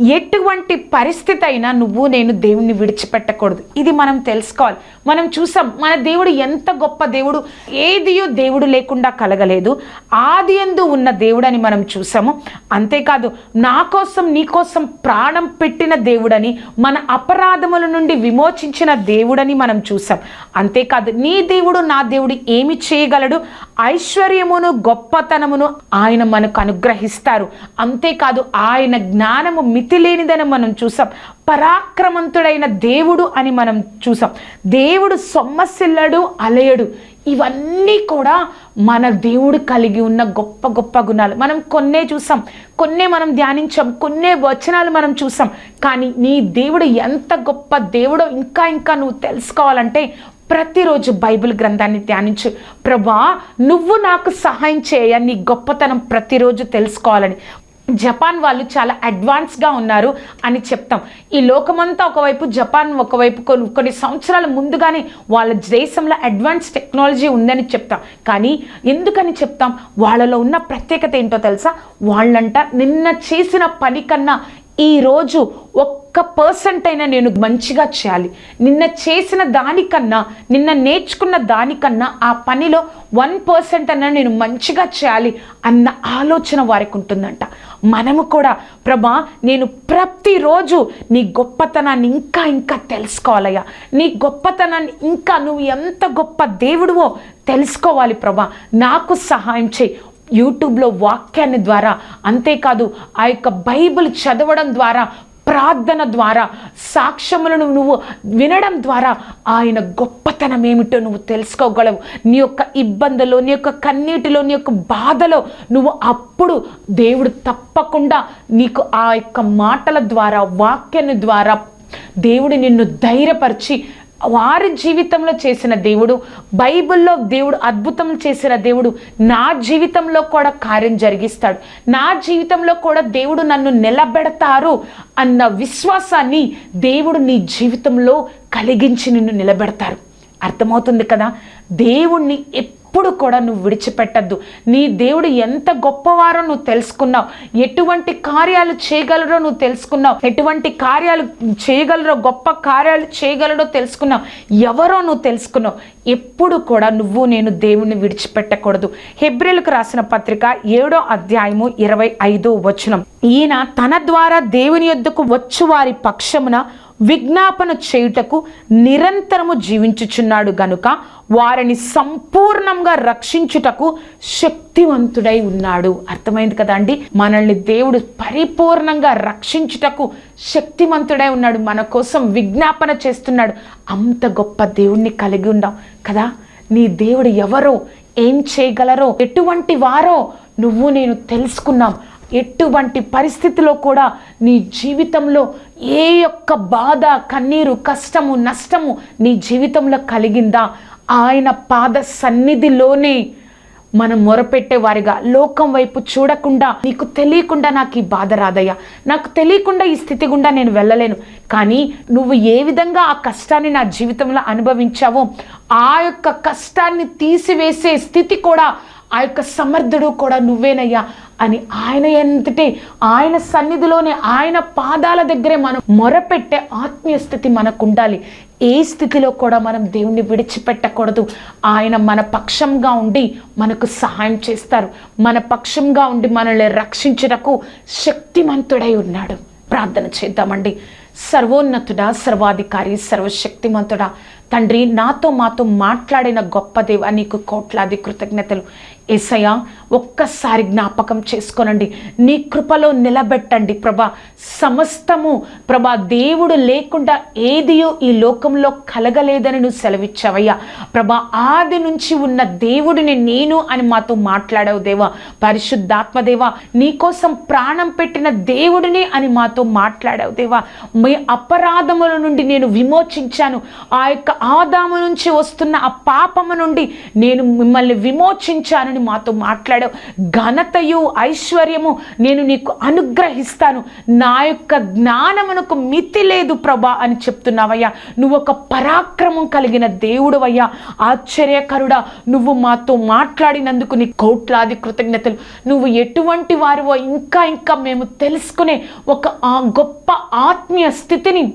ఎటువంటి పరిస్థితి అయినా నువ్వు నేను దేవుణ్ణి విడిచిపెట్టకూడదు. ఇది మనం తెలుసుకోవాలి. మనం చూసాం మన దేవుడు ఎంత గొప్ప దేవుడు ఏదియో దేవుడు లేకుండా కలగలేదు. ఆది ఎందు ఉన్న దేవుడని మనం చూసాము. అంతేకాదు నా కోసం నీ కోసం ప్రాణం పెట్టిన దేవుడని మన అపరాధముల నుండి విమోచించిన దేవుడని మనం చూసాం. అంతేకాదు నీ దేవుడు నా దేవుడు ఏమి చేయగలడు? ఐశ్వర్యమును గొప్పతనమును ఆయన మనకు అనుగ్రహిస్తారు. అంతేకాదు ఆయన జ్ఞానము మితిలేనిదని మనం చూసాం. పరాక్రమంతుడైన దేవుడు అని మనం చూసాం. దేవుడు సొమ్మసిల్లడు అలయడు. ఇవన్నీ కూడా మన దేవుడు కలిగి ఉన్న గొప్ప గొప్ప గుణాలు. మనం కొన్నే చూసాం. కొన్నే మనం ధ్యానించాం. కొన్నే వచనాలు మనం చూసాం. కానీ నీ దేవుడు ఎంత గొప్ప దేవుడో ఇంకా ఇంకా నువ్వు తెలుసుకోవాలంటే ప్రతిరోజు బైబిల్ గ్రంథాన్ని ధ్యానించు. ప్రభా నువ్వు నాకు సహాయం చేయ నీ గొప్పతనం ప్రతిరోజు తెలుసుకోవాలని. జపాన్ వాళ్ళు చాలా అడ్వాన్స్గా ఉన్నారు అని చెప్తాం. ఈ లోకమంతా ఒకవైపు జపాన్ ఒకవైపు కొన్ని కొన్ని సంవత్సరాల ముందుగానే వాళ్ళ దేశంలో అడ్వాన్స్ టెక్నాలజీ ఉందని చెప్తాం. కానీ ఎందుకని చెప్తాం? వాళ్ళలో ఉన్న ప్రత్యేకత ఏంటో తెలుసా? వాళ్ళంట నిన్న చేసిన పని కన్నా ఈరోజు ఒక్క పర్సెంట్ అయినా నేను మంచిగా చేయాలి. నిన్న చేసిన దానికన్నా నిన్న నేర్చుకున్న దానికన్నా ఆ పనిలో వన్ పర్సెంట్ అన్నా నేను మంచిగా చేయాలి అన్న ఆలోచన వారికి ఉంటుందంట. మనము కూడా ప్రభా నేను ప్రతిరోజు నీ గొప్పతనాన్ని ఇంకా ఇంకా తెలుసుకోవాలయ్యా. నీ గొప్పతనాన్ని ఇంకా నువ్వు ఎంత గొప్ప దేవుడువో తెలుసుకోవాలి ప్రభా. నాకు సహాయం చేయి. యూట్యూబ్లో వాక్యాన్ని ద్వారా అంతేకాదు ఆ యొక్క బైబిల్ చదవడం ద్వారా ప్రార్థన ద్వారా సాక్ష్యములను నువ్వు వినడం ద్వారా ఆయన గొప్పతనం ఏమిటో నువ్వు తెలుసుకోగలవు. నీ యొక్క ఇబ్బందులో నీ యొక్క కన్నీటిలో నీ యొక్క బాధలో నువ్వు అప్పుడు దేవుడు తప్పకుండా నీకు ఆ యొక్క మాటల ద్వారా వాక్యాన్ని ద్వారా దేవుడు నిన్ను ధైర్యపరిచి వారి జీవితంలో చేసిన దేవుడు బైబిల్లో దేవుడు అద్భుతం చేసిన దేవుడు నా జీవితంలో కూడా కార్యం జరిగిస్తాడు. నా జీవితంలో కూడా దేవుడు నన్ను నిలబెడతారు అన్న విశ్వాసాన్ని దేవుడు నీ జీవితంలో కలిగించి నిన్ను నిలబెడతారు. అర్థమవుతుంది కదా? దేవుణ్ణి ఎప్పుడు కూడా నువ్వు విడిచిపెట్టద్దు. నీ దేవుడు ఎంత గొప్పవారో నువ్వు తెలుసుకున్నావు. ఎటువంటి కార్యాలు చేయగలరో నువ్వు తెలుసుకున్నావు. ఎటువంటి కార్యాలు చేయగలరో గొప్ప కార్యాలు చేయగలడో తెలుసుకున్నావు. ఎవరో నువ్వు తెలుసుకున్నావు. ఎప్పుడు కూడా నువ్వు నేను దేవుణ్ణి విడిచిపెట్టకూడదు. హెబ్రిల్కు రాసిన పత్రిక ఏడో అధ్యాయము ఇరవై ఐదో వచనం. ఈయన తన ద్వారా దేవుని యొద్దకు వచ్చు వారి పక్షమున విజ్ఞాపన చేయుటకు నిరంతరము జీవించుచున్నాడు గనుక వారిని సంపూర్ణంగా రక్షించుటకు శక్తివంతుడై ఉన్నాడు. అర్థమైంది కదా అండి? మనల్ని దేవుడు పరిపూర్ణంగా రక్షించుటకు శక్తివంతుడై ఉన్నాడు. మన కోసం విజ్ఞాపన చేస్తున్నాడు. అంత గొప్ప దేవుణ్ణి కలిగి ఉన్నాం కదా? నీ దేవుడు ఎవరో ఏం చేయగలరో ఎటువంటి వారో నువ్వు నేను తెలుసుకున్నాం. ఎటువంటి పరిస్థితిలో కూడా నీ జీవితంలో ఏ యొక్క బాధ కన్నీరు కష్టము నష్టము నీ జీవితంలో కలిగిందా? ఆయన పాద సన్నిధిలోనే మనం మొరపెట్టేవారిగా లోకం వైపు చూడకుండా నీకు తెలియకుండా నాకు ఈ బాధ రాదయ్యా. నాకు తెలియకుండా ఈ స్థితి గుండా నేను వెళ్ళలేను. కానీ నువ్వు ఏ విధంగా ఆ కష్టాన్ని నా జీవితంలో అనుభవించావో ఆ యొక్క కష్టాన్ని తీసివేసే స్థితి కూడా ఆ యొక్క సమర్థుడు కూడా నువ్వేనయ్యా అని ఆయన ఎంతటి ఆయన సన్నిధిలోనే ఆయన పాదాల దగ్గరే మనం మొరపెట్టే ఆత్మీయ స్థితి మనకు ఉండాలి ఏ స్థితిలో కూడా మనం దేవుణ్ణి విడిచిపెట్టకూడదు. ఆయన మన పక్షంగా ఉండి మనకు సహాయం చేస్తారు. మన పక్షంగా ఉండి మనల్ని రక్షించుటకు శక్తిమంతుడై ఉన్నాడు. ప్రార్థన చేద్దామండి. సర్వోన్నతుడా సర్వాధికారి సర్వశక్తిమంతుడా తండ్రి నాతో మాతో మాట్లాడిన గొప్ప దేవ నీకు కోట్లాది కృతజ్ఞతలు. ఏసయ్య ఒక్కసారి జ్ఞాపకం చేసుకోనండి. నీ కృపలో నిలబెట్టండి ప్రభా. సమస్తము ప్రభా దేవుడు లేకుండా ఏదియో ఈ లోకంలో కలగలేదని నువ్వు సెలవిచ్చావయ్యా. ప్రభా ఆది నుంచి ఉన్న దేవుడిని నేను అని మాతో మాట్లాడావు దేవా. పరిశుద్ధాత్మ దేవా నీకోసం ప్రాణం పెట్టిన దేవుడిని అని మాతో మాట్లాడావు దేవా. మీ అపరాధముల నుండి నేను విమోచించాను. ఆ యొక్క ఆదాము నుంచి వస్తున్న ఆ పాపము నుండి నేను మిమ్మల్ని విమోచించానని మాతో మాట్లాడావు. ఘనతయు ఐశ్వర్యము నేను నీకు అనుగ్రహిస్తాను. నా యొక్క జ్ఞానమునకు మితి లేదు ప్రభా అని చెప్తున్నావయ్యా. నువ్వు ఒక పరాక్రమం కలిగిన దేవుడు అయ్యా ఆశ్చర్యకరుడా నువ్వు మాతో మాట్లాడినందుకు నీ కోట్లాది కృతజ్ఞతలు. నువ్వు ఎటువంటి వారివో ఇంకా ఇంకా మేము తెలుసుకునే ఒక ఆ గొప్ప ఆత్మీయ స్థితిని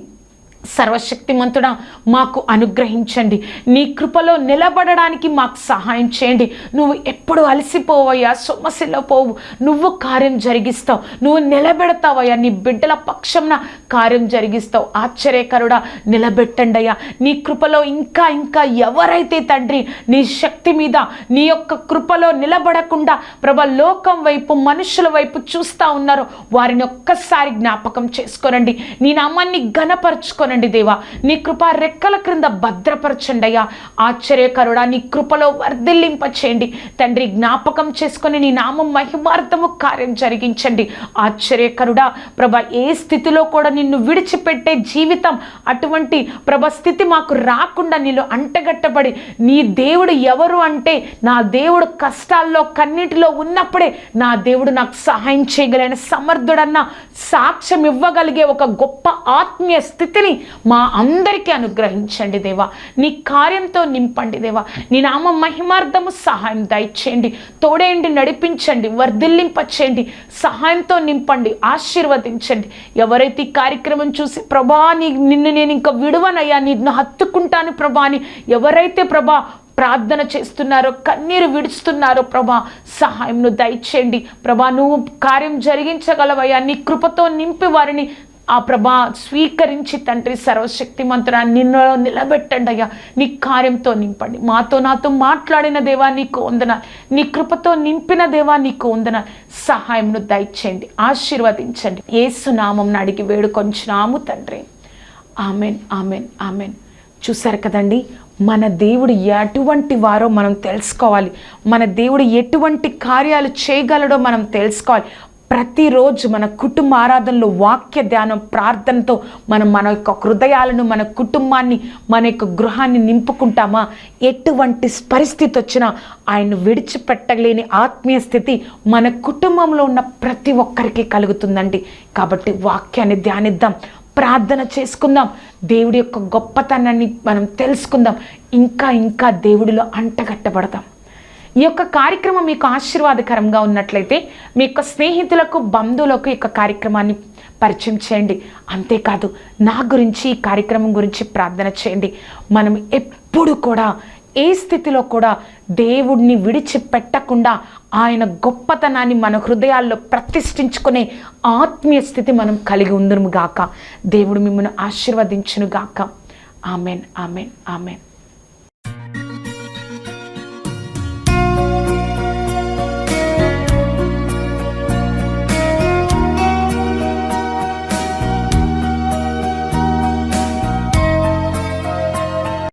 సర్వశక్తిమంతుడా మాకు అనుగ్రహించండి. నీ కృపలో నిలబడడానికి మాకు సహాయం చేయండి. నువ్వు ఎప్పుడు అలసిపోవయ్యా సొమ్మసిల్లో పోవు. నువ్వు కార్యం జరిగిస్తావు. నువ్వు నిలబెడతావయ్యా నీ బిడ్డల పక్షంన కార్యం జరిగిస్తావు. ఆశ్చర్యకరుడా నిలబెట్టండి అయ్యా నీ కృపలో ఇంకా ఇంకా ఎవరైతే తండ్రి నీ శక్తి మీద నీ యొక్క కృపలో నిలబడకుండా ప్రభ లోకం వైపు మనుషుల వైపు చూస్తూ ఉన్నారో వారిని ఒక్కసారి జ్ఞాపకం చేసుకోనండి నీ నామాన్ని ఘనపరచుకోనండి. దేవా నీ కృప రెక్కల క్రింద భద్రపరచండి అయ్యా ఆశ్చర్యకరుడా నీ కృపలో వర్ధిల్లింప చేయండి తండ్రి జ్ఞాపకం చేసుకొని నీ నామం మహిమార్థము కార్యం జరిగించండి. ఆశ్చర్యకరుడా ప్రభ ఏ స్థితిలో కూడా నిన్ను విడిచిపెట్టే జీవితం అటువంటి ప్రభ స్థితి మాకు రాకుండా నీలో అంటగట్టబడి నీ దేవుడు ఎవరు అంటే నా దేవుడు కష్టాల్లో కన్నీటిలో ఉన్నప్పుడే నా దేవుడు నాకు సహాయం చేయగలిగిన సమర్థుడన్న సాక్ష్యం ఇవ్వగలిగే ఒక గొప్ప ఆత్మీయ స్థితిని మా అందరికీ అనుగ్రహించండి దేవా. నీ కార్యంతో నింపండి దేవా. నీ నామ మహిమార్థము సహాయం దయచేయండి. తోడేయండి నడిపించండి వర్ధిల్లింపచేయండి. సహాయంతో నింపండి ఆశీర్వదించండి. ఎవరైతే ఈ కార్యక్రమం చూసి ప్రభా నీ నిన్ను నేను ఇంకా విడువనయ్యా నిన్ను హత్తుకుంటాను ప్రభా అని ఎవరైతే ప్రభా ప్రార్థన చేస్తున్నారో కన్నీరు విడుస్తున్నారో ప్రభా సహాయంను దయచేయండి. ప్రభా నువ్వు కార్యం జరిగించగలవయ్యా. నీ కృపతో నింపి వారిని ఆ ప్రభా స్వీకరించి తండ్రి సర్వశక్తిమంతుడా నిన్న నిలబెట్టండి అయ్యా. నీ కార్యంతో నింపండి. మాతో నాతో మాట్లాడిన దేవా నీకు వందన నీ కృపతో నింపిన దేవా నీకు వందన సహాయంను దయచేయండి. ఆశీర్వదించండి. ఏసునామం అడిగి వేడుకొంచినాము తండ్రి. Amen amen amen. చూసారు కదండి? మన దేవుడు ఎటువంటి వారో మనం తెలుసుకోవాలి. మన దేవుడు ఎటువంటి కార్యాలు చేయగలడో మనం తెలుసుకోవాలి. ప్రతిరోజు మన కుటుంబ ఆరాధనలో వాక్య ధ్యానం ప్రార్థనతో మనం మన యొక్క హృదయాలను మన కుటుంబాన్ని మన యొక్క గృహాన్ని నింపుకుంటామా? ఎటువంటి పరిస్థితి వచ్చినా ఆయన విడిచిపెట్టలేని ఆత్మీయ స్థితి మన కుటుంబంలో ఉన్న ప్రతి ఒక్కరికి కలుగుతుందండి. కాబట్టి వాక్యాన్ని ధ్యానిద్దాం ప్రార్థన చేసుకుందాం. దేవుడి యొక్క గొప్పతనాన్ని మనం తెలుసుకుందాం. ఇంకా ఇంకా దేవుడిలో అంటగట్టబడతాం. ఈ యొక్క కార్యక్రమం మీకు ఆశీర్వాదకరంగా ఉన్నట్లయితే మీ యొక్క స్నేహితులకు బంధువులకు ఈ యొక్క కార్యక్రమాన్ని పరిచయం చేయండి. అంతేకాదు నా గురించి ఈ కార్యక్రమం గురించి ప్రార్థన చేయండి. మనం ఎప్పుడు కూడా ఏ స్థితిలో కూడా దేవుడిని విడిచిపెట్టకుండా ఆయన గొప్పతనాన్ని మన హృదయాల్లో ప్రతిష్ఠించుకునే ఆత్మీయ స్థితి మనం కలిగి ఉందరుము గాక. దేవుడు మిమ్మల్ని ఆశీర్వదించును గాక ఆమెన్ ఆమెన్ ఆమెన్.